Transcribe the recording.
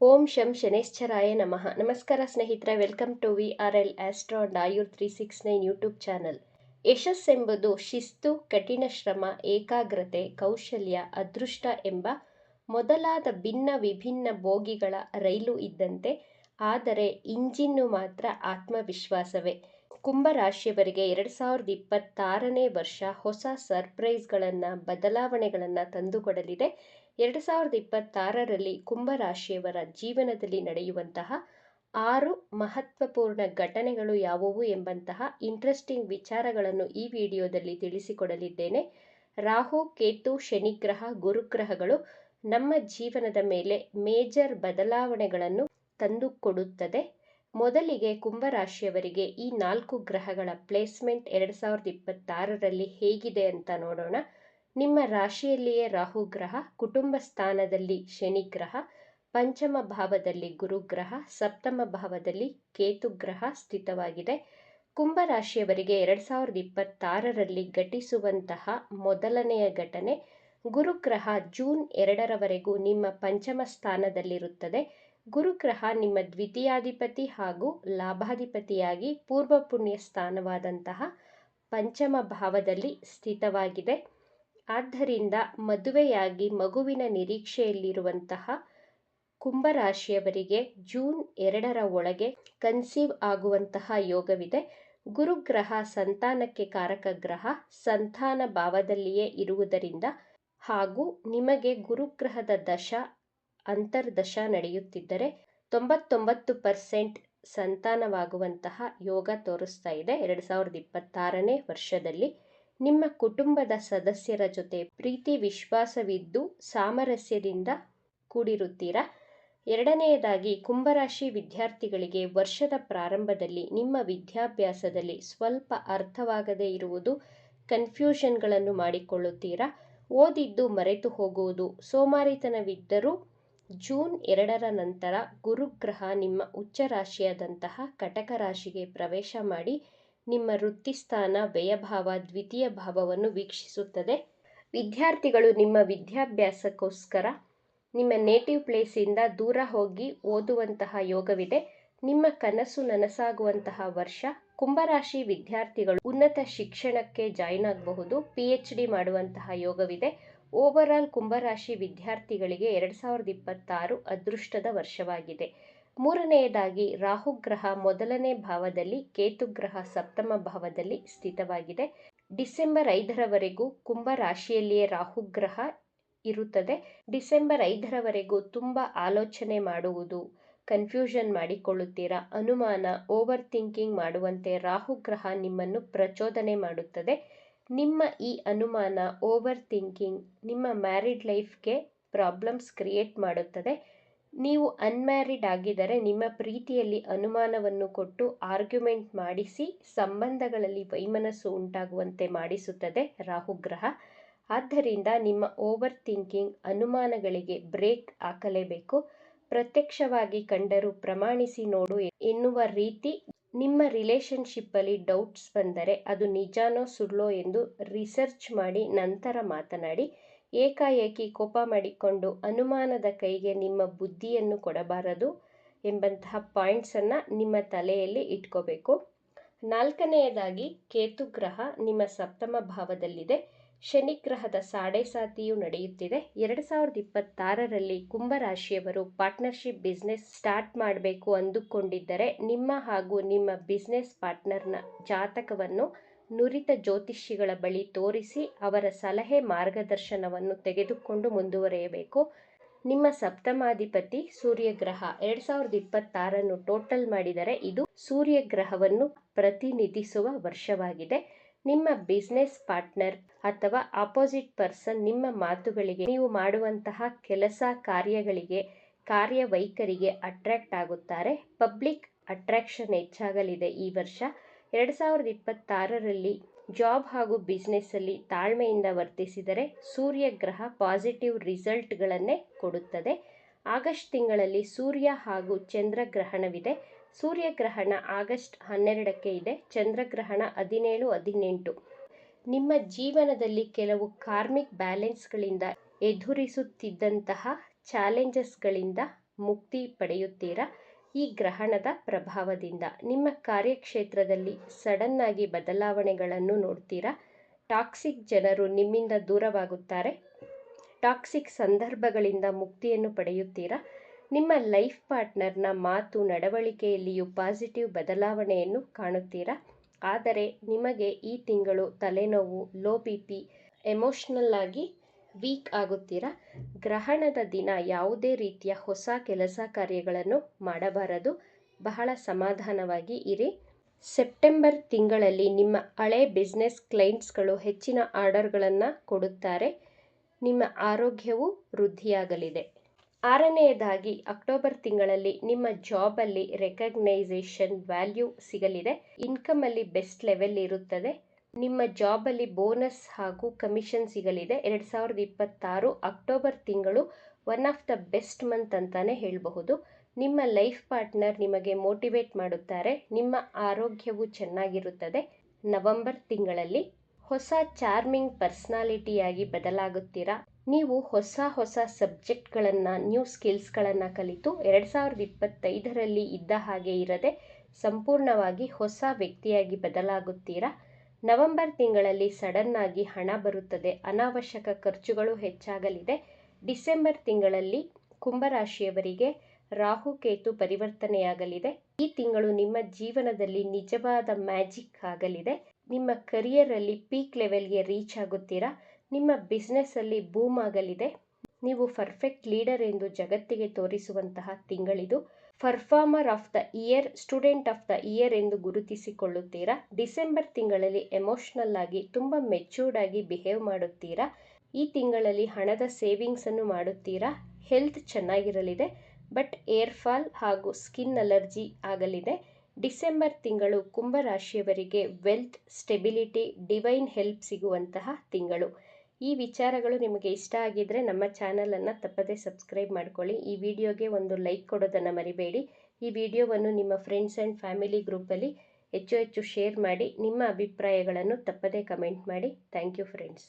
ಓಂ ಶಂ ಶನೇಶ್ಚರಾಯ ನಮಃ. ನಮಸ್ಕಾರ ಸ್ನೇಹಿತರೆ, welcome to V R L astro and Ayur three six nine YouTube channel. ಯಶಸ್ಸೆಂಬುದು ಶಿಸ್ತು, ಕಠಿಣ ಶ್ರಮ, ಏಕಾಗ್ರತೆ, ಕೌಶಲ್ಯ, ಅದೃಷ್ಟ ಎಂಬ ಮೊದಲಾದ ಭಿನ್ನ ವಿಭಿನ್ನ ಬೋಗಿಗಳ ರೈಲು ಇದ್ದಂತೆ, ಆದರೆ ಇಂಜಿನ್ನು ಮಾತ್ರ ಆತ್ಮವಿಶ್ವಾಸವೇ. ಕುಂಭರಾಶಿಯವರಿಗೆ ಎರಡು ಸಾವಿರದ ಇಪ್ಪತ್ತಾರನೇ ವರ್ಷ ಹೊಸ ಸರ್ಪ್ರೈಸ್ಗಳನ್ನು, ಬದಲಾವಣೆಗಳನ್ನು ತಂದುಕೊಡಲಿದೆ. ಎರಡು ಸಾವಿರದ ಇಪ್ಪತ್ತಾರರಲ್ಲಿ ಕುಂಭರಾಶಿಯವರ ಜೀವನದಲ್ಲಿ ನಡೆಯುವಂತಹ ಆರು ಮಹತ್ವಪೂರ್ಣ ಘಟನೆಗಳು ಯಾವುವು ಎಂಬಂತಹ ಇಂಟ್ರೆಸ್ಟಿಂಗ್ ವಿಚಾರಗಳನ್ನು ಈ ವಿಡಿಯೋದಲ್ಲಿ ತಿಳಿಸಿಕೊಡಲಿದ್ದೇನೆ. ರಾಹು, ಕೇತು, ಶನಿಗ್ರಹ, ಗುರುಗ್ರಹಗಳು ನಮ್ಮ ಜೀವನದ ಮೇಲೆ ಮೇಜರ್ ಬದಲಾವಣೆಗಳನ್ನು ತಂದುಕೊಡುತ್ತದೆ. ಮೊದಲಿಗೆ ಕುಂಭರಾಶಿಯವರಿಗೆ ಈ ನಾಲ್ಕು ಗ್ರಹಗಳ ಪ್ಲೇಸ್ಮೆಂಟ್ ಎರಡು ಸಾವಿರದ ಇಪ್ಪತ್ತಾರರಲ್ಲಿ ಹೇಗಿದೆ ಅಂತ ನೋಡೋಣ. ನಿಮ್ಮ ರಾಶಿಯಲ್ಲಿಯೇ ರಾಹು ಗ್ರಹ, ಕುಟುಂಬ ಸ್ಥಾನದಲ್ಲಿ ಶನಿ ಗ್ರಹ, ಪಂಚಮ ಭಾವದಲ್ಲಿ ಗುರುಗ್ರಹ ಸಪ್ತಮ ಭಾವದಲ್ಲಿ ಕೇತು ಗ್ರಹ ಸ್ಥಿತವಾಗಿದೆ. ಕುಂಭರಾಶಿಯವರಿಗೆ ಎರಡು ಸಾವಿರದ ಇಪ್ಪತ್ತಾರರಲ್ಲಿ ಘಟಿಸುವಂತಹ ಮೊದಲನೆಯ ಘಟನೆ ಗುರುಗ್ರಹ ಜೂನ್ ಎರಡರವರೆಗೂ ನಿಮ್ಮ ಪಂಚಮ ಸ್ಥಾನದಲ್ಲಿರುತ್ತದೆ. ಗುರುಗ್ರಹ ನಿಮ್ಮ ದ್ವಿತೀಯಾಧಿಪತಿ ಹಾಗೂ ಲಾಭಾಧಿಪತಿಯಾಗಿ ಪೂರ್ವ ಪುಣ್ಯ ಸ್ಥಾನವಾದಂತಹ ಪಂಚಮ ಭಾವದಲ್ಲಿ ಸ್ಥಿತವಾಗಿದೆ. ಆದ್ದರಿಂದ ಮದುವೆಯಾಗಿ ಮಗುವಿನ ನಿರೀಕ್ಷೆಯಲ್ಲಿರುವಂತಹ ಕುಂಭರಾಶಿಯವರಿಗೆ ಜೂನ್ ಎರಡರ ಒಳಗೆ ಕನ್ಸೀವ್ ಆಗುವಂತಹ ಯೋಗವಿದೆ. ಗುರುಗ್ರಹ ಸಂತಾನಕ್ಕೆ ಕಾರಕ ಗ್ರಹ ಸಂತಾನ ಭಾವದಲ್ಲಿಯೇ ಇರುವುದರಿಂದ ಹಾಗೂ ನಿಮಗೆ ಗುರುಗ್ರಹದ ದಶ, ಅಂತರ್ದಶ ನಡೆಯುತ್ತಿದ್ದರೆ ತೊಂಬತ್ತೊಂಬತ್ತು ಪರ್ಸೆಂಟ್ ಸಂತಾನವಾಗುವಂತಹ ಯೋಗ ತೋರಿಸ್ತಾ ಇದೆ. ಎರಡು ಸಾವಿರದ ಇಪ್ಪತ್ತಾರನೇ ವರ್ಷದಲ್ಲಿ ನಿಮ್ಮ ಕುಟುಂಬದ ಸದಸ್ಯರ ಜೊತೆ ಪ್ರೀತಿ, ವಿಶ್ವಾಸವಿದ್ದು ಸಾಮರಸ್ಯದಿಂದ ಕೂಡಿರುತ್ತೀರಾ? ಎರಡನೆಯದಾಗಿ, ಕುಂಭರಾಶಿ ವಿದ್ಯಾರ್ಥಿಗಳಿಗೆ ವರ್ಷದ ಪ್ರಾರಂಭದಲ್ಲಿ ನಿಮ್ಮ ವಿದ್ಯಾಭ್ಯಾಸದಲ್ಲಿ ಸ್ವಲ್ಪ ಅರ್ಥವಾಗದೇ ಇರುವುದು ಕನ್ಫ್ಯೂಷನ್ಗಳನ್ನು ಮಾಡಿಕೊಳ್ಳುತ್ತೀರಾ? ಓದಿದ್ದು ಮರೆತು ಹೋಗುವುದು ಸೋಮಾರಿತನವಿದ್ದರೂ ಜೂನ್ ಎರಡರ ನಂತರ ಗುರುಗ್ರಹ ನಿಮ್ಮ ಉಚ್ಚ ರಾಶಿಯಾದಂತಹ ಕಟಕ ರಾಶಿಗೆ ಪ್ರವೇಶ ಮಾಡಿ ನಿಮ್ಮ ವೃತ್ತಿಸ್ಥಾನ, ವ್ಯಯಭಾವ, ದ್ವಿತೀಯ ಭಾವವನ್ನು ವೀಕ್ಷಿಸುತ್ತದೆ. ವಿದ್ಯಾರ್ಥಿಗಳು ನಿಮ್ಮ ವಿದ್ಯಾಭ್ಯಾಸಕ್ಕೋಸ್ಕರ ನಿಮ್ಮ ನೇಟಿವ್ ಪ್ಲೇಸಿಂದ ದೂರ ಹೋಗಿ ಓದುವಂತಹ ಯೋಗವಿದೆ. ನಿಮ್ಮ ಕನಸು ನನಸಾಗುವಂತಹ ವರ್ಷ. ಕುಂಭರಾಶಿ ವಿದ್ಯಾರ್ಥಿಗಳು ಉನ್ನತ ಶಿಕ್ಷಣಕ್ಕೆ ಜಾಯಿನ್ ಆಗಬಹುದು. ಪಿ ಎಚ್ ಡಿ ಮಾಡುವಂತಹ ಯೋಗವಿದೆ. ಓವರ್ ಆಲ್ ಕುಂಭರಾಶಿ ವಿದ್ಯಾರ್ಥಿಗಳಿಗೆ ಎರಡು ಸಾವಿರದ ಇಪ್ಪತ್ತಾರು ಅದೃಷ್ಟದ ವರ್ಷವಾಗಿದೆ. ಮೂರನೆಯದಾಗಿ ರಾಹುಗ್ರಹ ಮೊದಲನೇ ಭಾವದಲ್ಲಿ ಕೇತುಗ್ರಹ ಸಪ್ತಮ ಭಾವದಲ್ಲಿ ಸ್ಥಿತವಾಗಿದೆ. ಡಿಸೆಂಬರ್ ಐದರವರೆಗೂ ಕುಂಭ ರಾಶಿಯಲ್ಲಿಯೇ ರಾಹುಗ್ರಹ ಇರುತ್ತದೆ. ಡಿಸೆಂಬರ್ ಐದರವರೆಗೂ ತುಂಬ ಆಲೋಚನೆ ಮಾಡುವುದು ಕನ್ಫ್ಯೂಷನ್ ಮಾಡಿಕೊಳ್ಳುತ್ತೀರಾ, ಅನುಮಾನ ಓವರ್ ಥಿಂಕಿಂಗ್ ಮಾಡುವಂತೆ ರಾಹುಗ್ರಹ ನಿಮ್ಮನ್ನು ಪ್ರಚೋದನೆ ಮಾಡುತ್ತದೆ. ನಿಮ್ಮ ಈ ಅನುಮಾನ ಓವರ್ ಥಿಂಕಿಂಗ್ ನಿಮ್ಮ ಮ್ಯಾರಿಡ್ ಲೈಫ್ಗೆ ಪ್ರಾಬ್ಲಮ್ಸ್ ಕ್ರಿಯೇಟ್ ಮಾಡುತ್ತದೆ. ನೀವು ಅನ್ಮ್ಯಾರಿಡ್ ಆಗಿದ್ದರೆ ನಿಮ್ಮ ಪ್ರೀತಿಯಲ್ಲಿ ಅನುಮಾನವನ್ನು ಕೊಟ್ಟು ಆರ್ಗ್ಯುಮೆಂಟ್ ಮಾಡಿಸಿ ಸಂಬಂಧಗಳಲ್ಲಿ ವೈಮನಸ್ಸು ಉಂಟಾಗುವಂತೆ ಮಾಡಿಸುತ್ತದೆ ರಾಹುಗ್ರಹ ಆದ್ದರಿಂದ ನಿಮ್ಮ ಓವರ್ ಥಿಂಕಿಂಗ್ ಅನುಮಾನಗಳಿಗೆ ಬ್ರೇಕ್ ಹಾಕಲೇಬೇಕು. ಪ್ರತ್ಯಕ್ಷವಾಗಿ ಕಂಡರೂ ಪ್ರಮಾಣಿಸಿ ನೋಡು ಎನ್ನುವ ರೀತಿ ನಿಮ್ಮ ರಿಲೇಶನ್ಶಿಪ್ಪಲ್ಲಿ ಡೌಟ್ಸ್ ಬಂದರೆ ಅದು ನಿಜಾನೋ ಸುಳ್ಳೋ ಎಂದು ರಿಸರ್ಚ್ ಮಾಡಿ ನಂತರ ಮಾತನಾಡಿ. ಏಕಾಏಕಿ ಕೋಪ ಮಾಡಿಕೊಂಡು ಅನುಮಾನದ ಕೈಗೆ ನಿಮ್ಮ ಬುದ್ಧಿಯನ್ನು ಕೊಡಬಾರದು ಎಂಬಂತಹ ಪಾಯಿಂಟ್ಸನ್ನು ನಿಮ್ಮ ತಲೆಯಲ್ಲಿ ಇಟ್ಕೋಬೇಕು. ನಾಲ್ಕನೆಯದಾಗಿ ಕೇತುಗ್ರಹ ನಿಮ್ಮ ಸಪ್ತಮ ಭಾವದಲ್ಲಿದೆ. ಶನಿಗ್ರಹದ ಸಾಡೆ ಸಾತಿಯು ನಡೆಯುತ್ತಿದೆ. ಎರಡು ಸಾವಿರದ ಇಪ್ಪತ್ತಾರರಲ್ಲಿ ಕುಂಭರಾಶಿಯವರು ಪಾರ್ಟ್ನರ್ಶಿಪ್ ಬಿಸ್ನೆಸ್ ಸ್ಟಾರ್ಟ್ ಮಾಡಬೇಕು ಅಂದುಕೊಂಡಿದ್ದರೆ ನಿಮ್ಮ ಹಾಗೂ ನಿಮ್ಮ ಬಿಸ್ನೆಸ್ ಪಾರ್ಟ್ನರ್ನ ಜಾತಕವನ್ನು ನುರಿತ ಜ್ಯೋತಿಷಿಗಳ ಬಳಿ ತೋರಿಸಿ ಅವರ ಸಲಹೆ ಮಾರ್ಗದರ್ಶನವನ್ನು ತೆಗೆದುಕೊಂಡು ಮುಂದುವರಿಯಬೇಕು. ನಿಮ್ಮ ಸಪ್ತಮಾಧಿಪತಿ ಸೂರ್ಯಗ್ರಹ ಎರಡ್ ಸಾವಿರದ ಇಪ್ಪತ್ತಾರನ್ನು ಟೋಟಲ್ ಮಾಡಿದರೆ ಇದು ಸೂರ್ಯಗ್ರಹವನ್ನು ಪ್ರತಿನಿಧಿಸುವ ವರ್ಷವಾಗಿದೆ. ನಿಮ್ಮ ಬಿಸ್ನೆಸ್ ಪಾರ್ಟ್ನರ್ ಅಥವಾ ಅಪೋಸಿಟ್ ಪರ್ಸನ್ ನಿಮ್ಮ ಮಾತುಗಳಿಗೆ ನೀವು ಮಾಡುವಂತಹ ಕೆಲಸ ಕಾರ್ಯಗಳಿಗೆ, ಕಾರ್ಯವೈಖರಿಗೆ ಅಟ್ರಾಕ್ಟ್ ಆಗುತ್ತಾರೆ. ಪಬ್ಲಿಕ್ ಅಟ್ರಾಕ್ಷನ್ ಹೆಚ್ಚಾಗಲಿದೆ ಈ ವರ್ಷ. ಎರಡು ಸಾವಿರದ ಇಪ್ಪತ್ತಾರರಲ್ಲಿ ಜಾಬ್ ಹಾಗೂ ಬಿಸ್ನೆಸ್ಸಲ್ಲಿ ತಾಳ್ಮೆಯಿಂದ ವರ್ತಿಸಿದರೆ ಸೂರ್ಯಗ್ರಹ ಪಾಸಿಟಿವ್ ರಿಸಲ್ಟ್ಗಳನ್ನೇ ಕೊಡುತ್ತದೆ. ಆಗಸ್ಟ್ ತಿಂಗಳಲ್ಲಿ ಸೂರ್ಯ ಹಾಗೂ ಚಂದ್ರಗ್ರಹಣವಿದೆ. ಸೂರ್ಯಗ್ರಹಣ ಆಗಸ್ಟ್ ಹನ್ನೆರಡಕ್ಕೆ ಇದೆ. ಚಂದ್ರಗ್ರಹಣ ಹದಿನೇಳು ಹದಿನೆಂಟು. ನಿಮ್ಮ ಜೀವನದಲ್ಲಿ ಕೆಲವು ಕಾರ್ಮಿಕ್ ಬ್ಯಾಲೆನ್ಸ್ಗಳಿಂದ ಎದುರಿಸುತ್ತಿದ್ದಂತಹ ಚಾಲೆಂಜಸ್ಗಳಿಂದ ಮುಕ್ತಿ ಪಡೆಯುತ್ತೀರಾ? ಈ ಗ್ರಹಣದ ಪ್ರಭಾವದಿಂದ ನಿಮ್ಮ ಕಾರ್ಯಕ್ಷೇತ್ರದಲ್ಲಿ ಸಡನ್ನಾಗಿ ಬದಲಾವಣೆಗಳನ್ನು ನೋಡ್ತೀರಾ? ಟಾಕ್ಸಿಕ್ ಜನರು ನಿಮ್ಮಿಂದ ದೂರವಾಗುತ್ತಾರೆ. ಟಾಕ್ಸಿಕ್ ಸಂದರ್ಭಗಳಿಂದ ಮುಕ್ತಿಯನ್ನು ಪಡೆಯುತ್ತೀರಾ? ನಿಮ್ಮ ಲೈಫ್ ಪಾರ್ಟ್ನರ್ನ ಮಾತು ನಡವಳಿಕೆಯಲ್ಲಿಯೂ ಪಾಸಿಟಿವ್ ಬದಲಾವಣೆಯನ್ನು ಕಾಣುತ್ತೀರಾ? ಆದರೆ ನಿಮಗೆ ಈ ತಿಂಗಳು ತಲೆನೋವು, ಲೋ ಬಿ ಪಿ, ಎಮೋಷ್ನಲ್ ಆಗಿ ವೀಕ್ ಆಗುತ್ತೀರಾ? ಗ್ರಹಣದ ದಿನ ಯಾವುದೇ ರೀತಿಯ ಹೊಸ ಕೆಲಸ ಕಾರ್ಯಗಳನ್ನು ಮಾಡಬಾರದು. ಬಹಳ ಸಮಾಧಾನವಾಗಿ ಇರಿ. ಸೆಪ್ಟೆಂಬರ್ ತಿಂಗಳಲ್ಲಿ ನಿಮ್ಮ ಹಳೆ ಬಿಸ್ನೆಸ್ ಕ್ಲೈಂಟ್ಸ್ಗಳು ಹೆಚ್ಚಿನ ಆರ್ಡರ್ಗಳನ್ನು ಕೊಡುತ್ತಾರೆ. ನಿಮ್ಮ ಆರೋಗ್ಯವು ವೃದ್ಧಿಯಾಗಲಿದೆ. ಆರನೆಯದಾಗಿ, ಅಕ್ಟೋಬರ್ ತಿಂಗಳಲ್ಲಿ ನಿಮ್ಮ ಜಾಬಲ್ಲಿ ರೆಕಗ್ನೈಸೇಷನ್ ವ್ಯಾಲ್ಯೂ ಸಿಗಲಿದೆ. ಇನ್ಕಮಲ್ಲಿ ಬೆಸ್ಟ್ ಲೆವೆಲ್ ಇರುತ್ತದೆ. ನಿಮ್ಮ ಜಾಬಲ್ಲಿ ಬೋನಸ್ ಹಾಗೂ ಕಮಿಷನ್ ಸಿಗಲಿದೆ. ಎರಡು ಸಾವಿರದ ಇಪ್ಪತ್ತಾರು ಅಕ್ಟೋಬರ್ ತಿಂಗಳು one of the best month ಅಂತಾನೆ ಹೇಳಬಹುದು. ನಿಮ್ಮ ಲೈಫ್ ಪಾರ್ಟ್ನರ್ ನಿಮಗೆ ಮೋಟಿವೇಟ್ ಮಾಡುತ್ತಾರೆ. ನಿಮ್ಮ ಆರೋಗ್ಯವು ಚೆನ್ನಾಗಿರುತ್ತದೆ. ನವೆಂಬರ್ ತಿಂಗಳಲ್ಲಿ ಹೊಸ ಚಾರ್ಮಿಂಗ್ ಪರ್ಸ್ನಾಲಿಟಿಯಾಗಿ ಬದಲಾಗುತ್ತೀರಾ? ನೀವು ಹೊಸ ಹೊಸ ಸಬ್ಜೆಕ್ಟ್ಗಳನ್ನು ನ್ಯೂ ಸ್ಕಿಲ್ಸ್ಗಳನ್ನು ಕಲಿತು ಎರಡು ಸಾವಿರದ ಇಪ್ಪತ್ತೈದರಲ್ಲಿ ಇದ್ದ ಹಾಗೆ ಇರದೆ ಸಂಪೂರ್ಣವಾಗಿ ಹೊಸ ವ್ಯಕ್ತಿಯಾಗಿ ಬದಲಾಗುತ್ತೀರಾ? ನವೆಂಬರ್ ತಿಂಗಳಲ್ಲಿ ಸಡನ್ನಾಗಿ ಹಣ ಬರುತ್ತದೆ. ಅನಾವಶ್ಯಕ ಖರ್ಚುಗಳು ಹೆಚ್ಚಾಗಲಿದೆ. ಡಿಸೆಂಬರ್ ತಿಂಗಳಲ್ಲಿ ಕುಂಭರಾಶಿಯವರಿಗೆ ರಾಹುಕೇತು ಪರಿವರ್ತನೆಯಾಗಲಿದೆ. ಈ ತಿಂಗಳು ನಿಮ್ಮ ಜೀವನದಲ್ಲಿ ನಿಜವಾದ ಮ್ಯಾಜಿಕ್ ಆಗಲಿದೆ. ನಿಮ್ಮ ಕರಿಯರಲ್ಲಿ ಪೀಕ್ ಲೆವೆಲ್ಗೆ ರೀಚ್ ಆಗುತ್ತೀರಾ? ನಿಮ್ಮ ಬಿಸ್ನೆಸ್ಸಲ್ಲಿ ಬೂಮ್ ಆಗಲಿದೆ. ನೀವು ಪರ್ಫೆಕ್ಟ್ ಲೀಡರ್ ಎಂದು ಜಗತ್ತಿಗೆ ತೋರಿಸುವಂತಹ ತಿಂಗಳಿದು. Performer of the year student of the year ಎಂದು ಗುರುತಿಸಿಕೊಳ್ಳುತ್ತೀರಾ? ಡಿಸೆಂಬರ್ ತಿಂಗಳಲ್ಲಿ ಎಮೋಷ್ನಲ್ ಆಗಿ, ತುಂಬ ಮೆಚ್ಯೂರ್ಡ್ ಆಗಿ ಬಿಹೇವ್ ಮಾಡುತ್ತೀರಾ? ಈ ತಿಂಗಳಲ್ಲಿ ಹಣದ ಸೇವಿಂಗ್ಸನ್ನು ಮಾಡುತ್ತೀರಾ? ಹೆಲ್ತ್ ಚೆನ್ನಾಗಿರಲಿದೆ ಬಟ್ ಏರ್ ಫಾಲ್ ಹಾಗೂ ಸ್ಕಿನ್ ಅಲರ್ಜಿ ಆಗಲಿದೆ. ಡಿಸೆಂಬರ್ ತಿಂಗಳು ಕುಂಭರಾಶಿಯವರಿಗೆ ವೆಲ್ತ್ ಸ್ಟೆಬಿಲಿಟಿ ಡಿವೈನ್ ಹೆಲ್ಪ್ ಸಿಗುವಂತಹ ತಿಂಗಳು. ಈ ವಿಚಾರಗಳು ನಿಮಗೆ ಇಷ್ಟ ಆಗಿದ್ದರೆ ನಮ್ಮ ಚಾನಲನ್ನು ತಪ್ಪದೇ ಸಬ್ಸ್ಕ್ರೈಬ್ ಮಾಡ್ಕೊಳ್ಳಿ. ಈ ವಿಡಿಯೋಗೆ ಒಂದು ಲೈಕ್ ಕೊಡೋದನ್ನು ಮರಿಬೇಡಿ. ಈ ವಿಡಿಯೋವನ್ನು ನಿಮ್ಮ ಫ್ರೆಂಡ್ಸ್ ಆ್ಯಂಡ್ ಫ್ಯಾಮಿಲಿ ಗ್ರೂಪಲ್ಲಿ ಹೆಚ್ಚು ಹೆಚ್ಚು ಶೇರ್ ಮಾಡಿ ನಿಮ್ಮ ಅಭಿಪ್ರಾಯಗಳನ್ನು ತಪ್ಪದೇ ಕಮೆಂಟ್ ಮಾಡಿ. Thank you friends